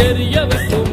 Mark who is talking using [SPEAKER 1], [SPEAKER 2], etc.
[SPEAKER 1] தெரிய வைக்கும்